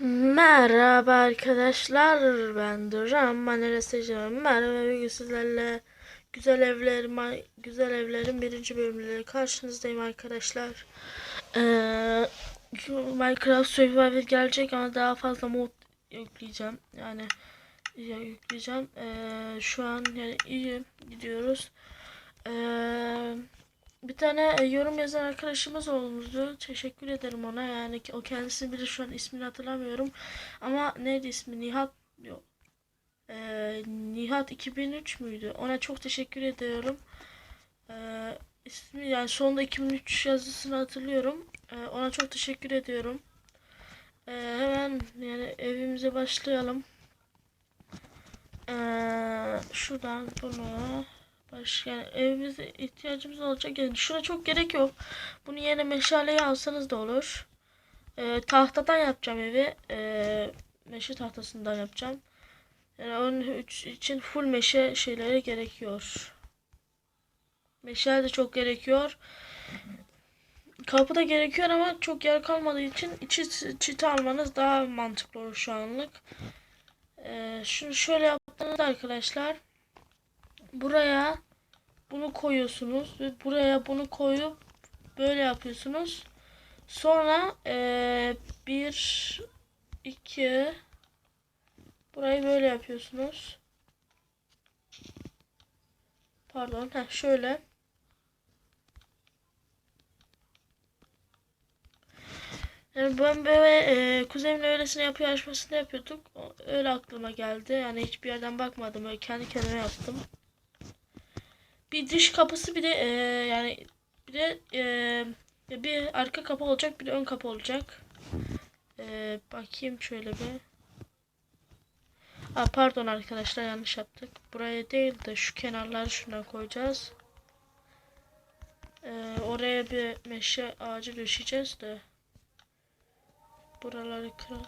Merhaba arkadaşlar ben Duran. Manerasıcı Merhaba bugün sizlerle güzel evler Ma- güzel evlerin birinci bölümleriyle karşınızdayım arkadaşlar. Ee, Minecraft Survivor gelecek ama daha fazla mod yükleyeceğim. Yani ya yükleyeceğim. Ee, şu an yani iyi gidiyoruz. Ee, bir tane e, yorum yazan arkadaşımız olmuştu. Teşekkür ederim ona. Yani o kendisi biri şu an ismini hatırlamıyorum. Ama neydi ismi? Nihat yok. Ee, Nihat 2003 müydü? Ona çok teşekkür ediyorum. Ee, ismi yani sonunda 2003 yazısını hatırlıyorum. Ee, ona çok teşekkür ediyorum. Ee, hemen yani evimize başlayalım. Ee, şuradan bunu Başka yani evimize ihtiyacımız olacak. Yani şuna çok gerek yok. Bunu yerine meşaleyi alsanız da olur. Ee, tahtadan yapacağım evi. Ee, meşe tahtasından yapacağım. Yani onun için full meşe şeyleri gerekiyor. Meşale de çok gerekiyor. Kapı da gerekiyor ama çok yer kalmadığı için içi çiti almanız daha mantıklı olur şu anlık. Ee, şunu şöyle yaptığınızda arkadaşlar buraya bunu koyuyorsunuz ve buraya bunu koyup böyle yapıyorsunuz. Sonra eee, bir iki burayı böyle yapıyorsunuz. Pardon, ha şöyle. Yani ben böyle eee kuzenimle öylesine yapı yarışmasında yapıyorduk. Öyle aklıma geldi. Yani hiçbir yerden bakmadım. Öyle kendi kendime yaptım. Bir dış kapısı bir de eee, yani bir de ya bir arka kapı olacak bir de ön kapı olacak. Eee, bakayım şöyle bir. Aa, pardon arkadaşlar yanlış yaptık. Buraya değil de şu kenarları şuna koyacağız. Eee, oraya bir meşe ağacı döşeyeceğiz de. Buraları kıralım.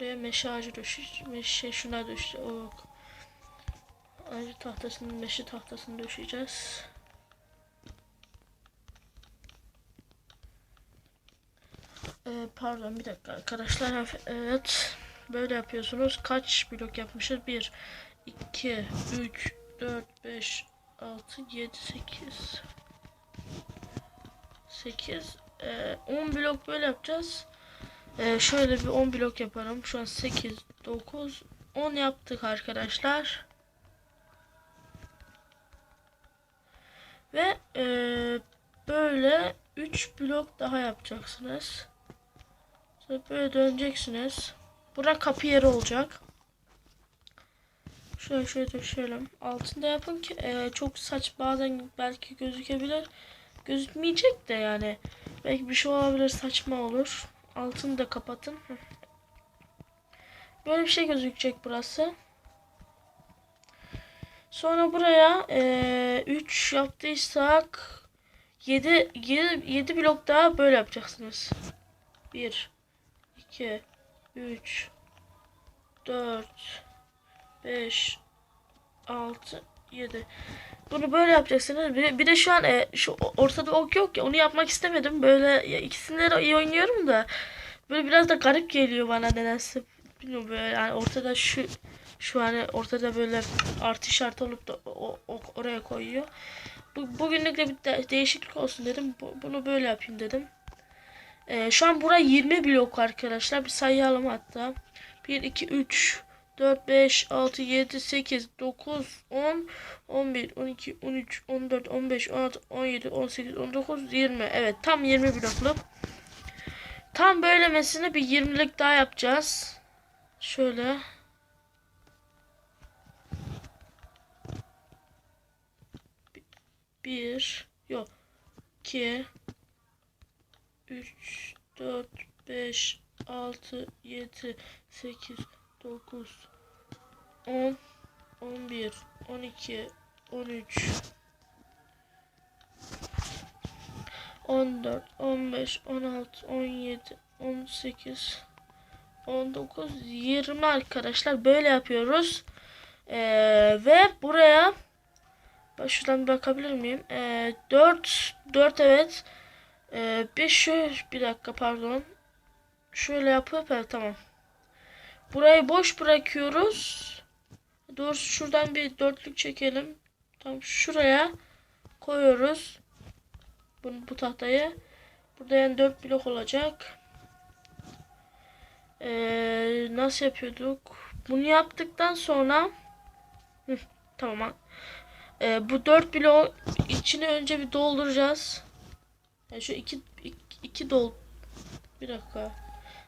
Buraya meşe ağacı döşeceğiz. Meşe şuna döş. O. Ağacı tahtasını, meşe tahtasını döşeyeceğiz. Ee, pardon bir dakika arkadaşlar. Evet. Böyle yapıyorsunuz. Kaç blok yapmışız? 1, 2, 3, 4, 5, 6, 7, 8. 8. Ee, 10 blok böyle yapacağız. Ee, şöyle bir 10 blok yaparım. Şu an 8, 9, 10 yaptık arkadaşlar. Ve e, böyle 3 blok daha yapacaksınız. Sonra böyle döneceksiniz. Bura kapı yeri olacak. Şöyle şöyle döşeyelim. Altında yapın ki e, çok saç bazen belki gözükebilir. Gözükmeyecek de yani. Belki bir şey olabilir saçma olur. Altını da kapatın. Böyle bir şey gözükecek burası. Sonra buraya 3 yaptıysak 7, 7, 7 blok daha böyle yapacaksınız. 1 2 3 4 5 6 7 Bunu böyle yapacaksınız. Bir, bir de şu an e, şu ortada ok yok ya onu yapmak istemedim. Böyle ya, ikisini de iyi oynuyorum da böyle biraz da garip geliyor bana nedense. Bilmiyorum böyle yani ortada şu şu an ortada böyle artı işareti olup da o, o- oraya koyuyor. Bu, bugünlük de bir de- değişiklik olsun dedim. Bu- bunu böyle yapayım dedim. Ee, şu an buraya 20 blok arkadaşlar. Bir sayalım hatta. 1, 2, 3, 4, 5, 6, 7, 8, 9, 10, 11, 12, 13, 14, 15, 16, 17, 18, 19, 20. Evet tam 20 blokluk. Tam böylemesine bir 20'lik daha yapacağız. Şöyle. Bir, yok. iki, üç, dört, beş, altı, yedi, sekiz, dokuz, on, on bir, on iki, on üç, on dört, on beş, on altı, on yedi, on sekiz, on dokuz, yirmi arkadaşlar böyle yapıyoruz. Ee, ve buraya şuradan bakabilir miyim? Ee, 4 4 evet. Ee, bir şöyle bir dakika pardon. Şöyle yapıp evet, tamam. Burayı boş bırakıyoruz. Doğrusu şuradan bir dörtlük çekelim. Tam şuraya koyuyoruz. Bunu, bu tahtayı. Burada yani dört blok olacak. Ee, nasıl yapıyorduk? Bunu yaptıktan sonra Hı, tamam. Ee, bu dört blok içini önce bir dolduracağız. Yani şu iki, iki, iki dol bir dakika.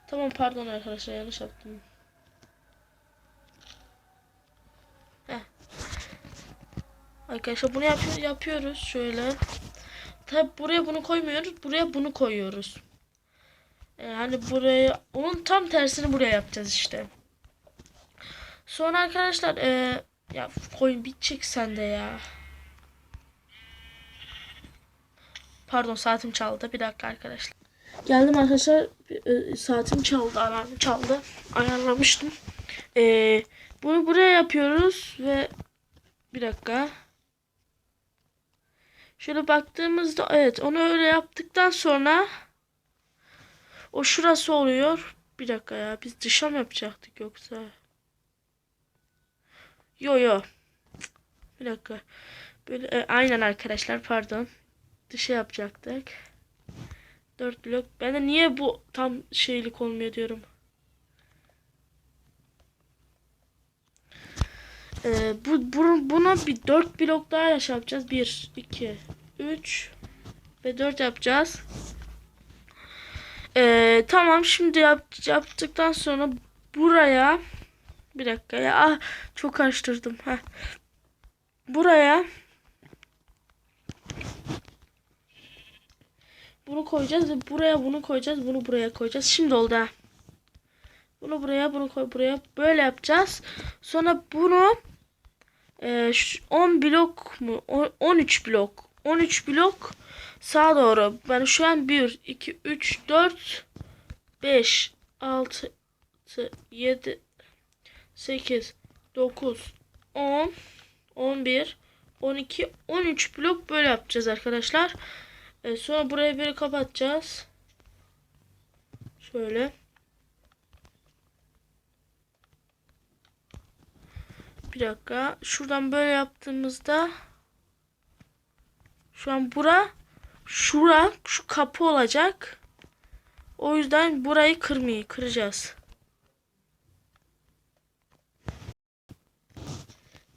Tamam pardon arkadaşlar yanlış yaptım. Arkadaşlar bunu yapıyor, yapıyoruz şöyle. Tabi buraya bunu koymuyoruz. Buraya bunu koyuyoruz. Ee, hani buraya onun tam tersini buraya yapacağız işte. Sonra arkadaşlar e, ya koyun bitecek sende ya. Pardon saatim çaldı. Bir dakika arkadaşlar. Geldim arkadaşlar. E, saatim çaldı. Alarmı çaldı. Ayarlamıştım. E, bunu buraya yapıyoruz ve bir dakika. Şöyle baktığımızda evet onu öyle yaptıktan sonra o şurası oluyor. Bir dakika ya biz dışa mı yapacaktık yoksa? Yo yo. Bir dakika. Böyle e, aynen arkadaşlar pardon. Dışa yapacaktık. 4 blok. Ben de niye bu tam şeylik olmuyor diyorum. Ee, bu, bu buna bir 4 blok daha yapacağız. 1 2 3 ve 4 yapacağız. Ee, tamam şimdi yap, yaptıktan sonra buraya bir dakika ya ah, çok karıştırdım. Heh. Buraya bunu koyacağız ve buraya bunu koyacağız. Bunu buraya koyacağız. Şimdi oldu ha. Bunu buraya bunu koy buraya. Böyle yapacağız. Sonra bunu e, 10 blok mu? 13 blok. 13 blok sağa doğru. Ben şu an 1, 2, 3, 4, 5, 6, 7, 8, 9, 10, 11, 12, 13 blok böyle yapacağız arkadaşlar. Ee, sonra burayı böyle kapatacağız. Şöyle. Bir dakika. Şuradan böyle yaptığımızda şu an bura şura şu kapı olacak. O yüzden burayı kırmayı kıracağız.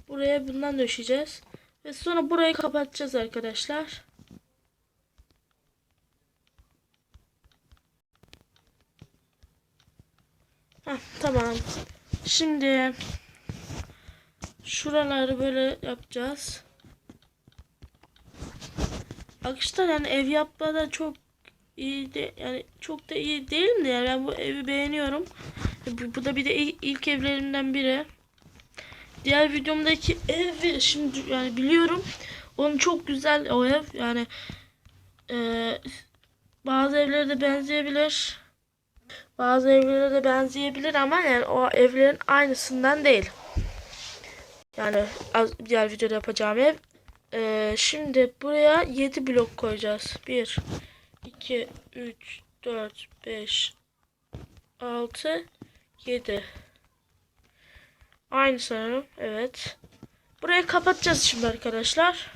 Buraya bundan döşeceğiz. Ve sonra burayı kapatacağız arkadaşlar. Heh, tamam. Şimdi şuraları böyle yapacağız. Arkadaşlar yani ev yapmada çok iyi de yani çok da iyi değilim de yani ben bu evi beğeniyorum. Bu, bu da bir de ilk evlerimden biri. Diğer videomdaki ev şimdi yani biliyorum. Onun çok güzel o ev yani e, bazı evlere de benzeyebilir. Bazı evlere de benzeyebilir ama yani o evlerin aynısından değil. Yani az, diğer videoda yapacağım ev. Ee, şimdi buraya 7 blok koyacağız. 1, 2, 3, 4, 5, 6, 7. Aynı sanırım. Evet. Burayı kapatacağız şimdi arkadaşlar.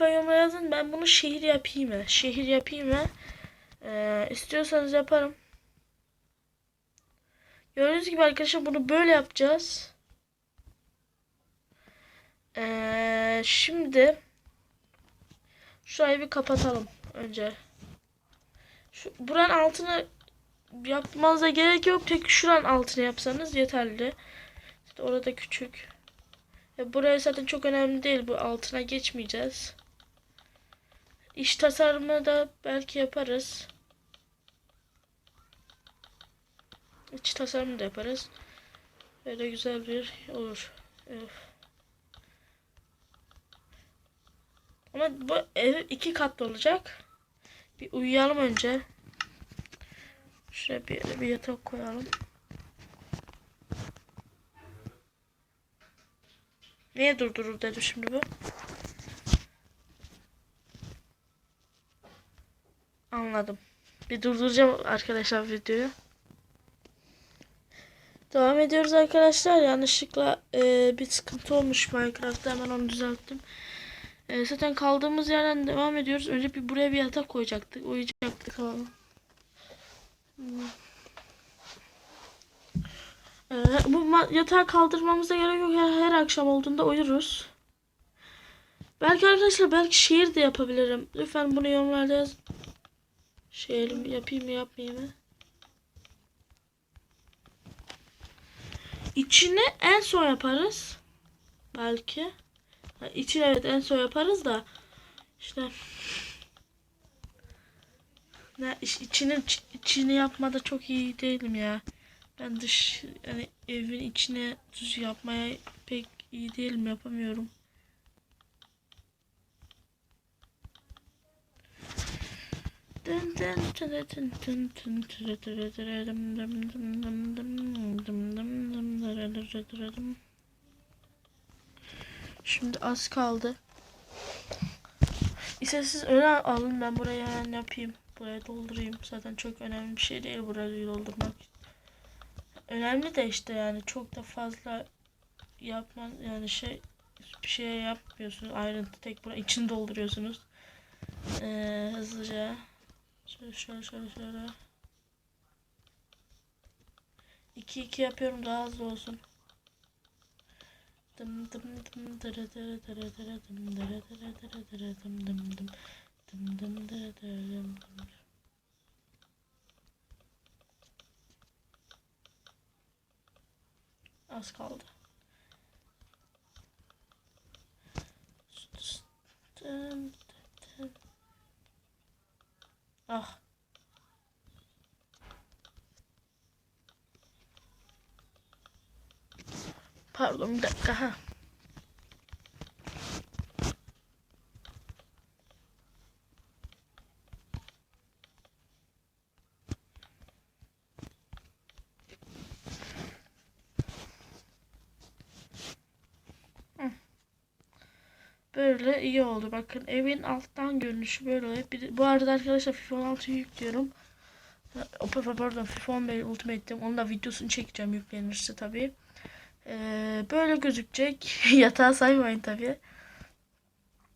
Lütfen yorumlara yazın. Ben bunu şehir yapayım mı? Şehir yapayım mı? Ee, istiyorsanız yaparım. Gördüğünüz gibi arkadaşlar bunu böyle yapacağız. Ee, şimdi şurayı bir kapatalım önce. Şu, buranın altını yapmanıza gerek yok. Tek şuranın altını yapsanız yeterli. İşte orada küçük. Ya buraya zaten çok önemli değil. Bu altına geçmeyeceğiz. İş tasarımı da belki yaparız. İç tasarımı da yaparız. Böyle güzel bir olur. Evet. Ama bu ev iki katlı olacak. Bir uyuyalım önce. Şuraya bir, bir yatak koyalım. Niye durdurur dedim şimdi bu? Anladım. Bir durduracağım arkadaşlar videoyu. Devam ediyoruz arkadaşlar. Yanlışlıkla e, bir sıkıntı olmuş Minecraft'ta. Hemen onu düzelttim. E, zaten kaldığımız yerden devam ediyoruz. Önce bir buraya bir yatak koyacaktık. Uyuyacaktık ama. E, bu yatağı kaldırmamıza gerek yok. Her, her akşam olduğunda uyuruz. Belki arkadaşlar belki şiir de yapabilirim. Lütfen bunu yorumlarda yazın. Mi yapayım mı yapmayayım mı? İçini en son yaparız. Belki. İçini evet en son yaparız da işte ne iç- içini içini yapmada çok iyi değilim ya. Ben dış yani evin içine düz yapmaya pek iyi değilim yapamıyorum. Şimdi az kaldı. İsterseniz öne alın ben buraya hemen yapayım. Buraya doldurayım. Zaten çok önemli bir şey değil burayı doldurmak. Önemli de işte yani çok da fazla yapman yani şey bir şey yapmıyorsunuz. Ayrıntı tek bura için dolduruyorsunuz. Ee, hızlıca. Şöyle şöyle şöyle şöyle. 2 2 yapıyorum daha hızlı olsun. Dım dım dım dırı dırı dırı dırı dım dırı dırı dırı dırı dım dım dım. Dım dım dırı dırı dım dım. Az kaldı. Dım. Ah. Pardon bir dakika ha. Böyle iyi oldu. Bakın evin alttan görünüşü böyle. Bir, bu arada arkadaşlar FIFA 16'yı yüklüyorum. O pardon FIFA 11 Ultimate'dim. Onun da videosunu çekeceğim yüklenirse tabii. Ee, böyle gözükecek. Yatağı saymayın tabii.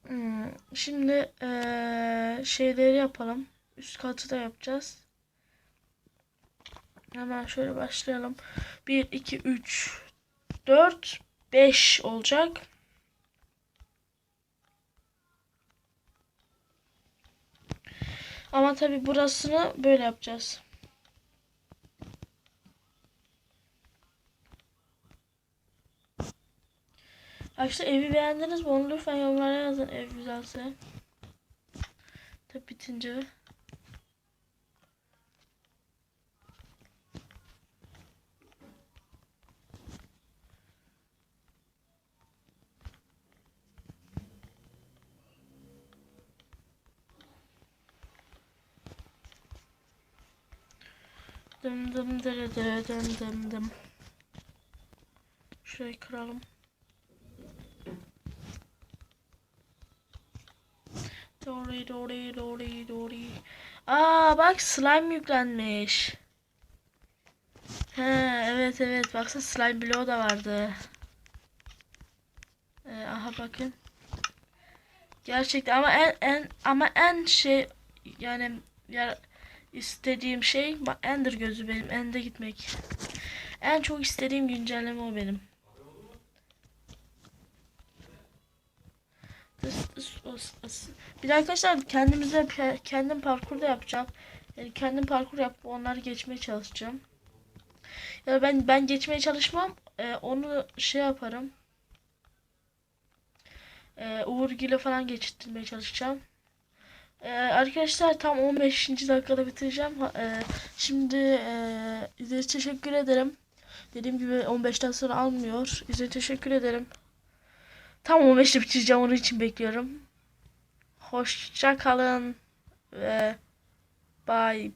Hmm, şimdi ee, şeyleri yapalım. Üst katı da yapacağız. Hemen şöyle başlayalım. 1, 2, 3, 4, 5 olacak. Ama tabii burasını böyle yapacağız. Arkadaşlar evi beğendiniz mi? Onu lütfen yorumlara yazın ev güzelse. Tabi bitince. Dım dım dırı dırı dım dım dım. Şurayı kıralım. Dori dori dori dori. Aa bak slime yüklenmiş. He evet evet baksana slime bloğu da vardı. Ee, aha bakın. Gerçekten ama en en ama en şey yani ya istediğim şey Ender gözü benim Ende gitmek. En çok istediğim güncelleme o benim. Bir de arkadaşlar kendimize kendim parkur da yapacağım. Yani kendim parkur yapıp onları geçmeye çalışacağım. Ya ben ben geçmeye çalışmam. Ee, onu şey yaparım. Ee, Uğur Gül'e falan geçirtmeye çalışacağım. Ee, arkadaşlar tam 15. dakikada bitireceğim. Ee, şimdi e, teşekkür ederim. Dediğim gibi 15'ten sonra almıyor. İzlediğiniz teşekkür ederim. Tam 15'te bitireceğim onun için bekliyorum. Hoşça kalın ve bay.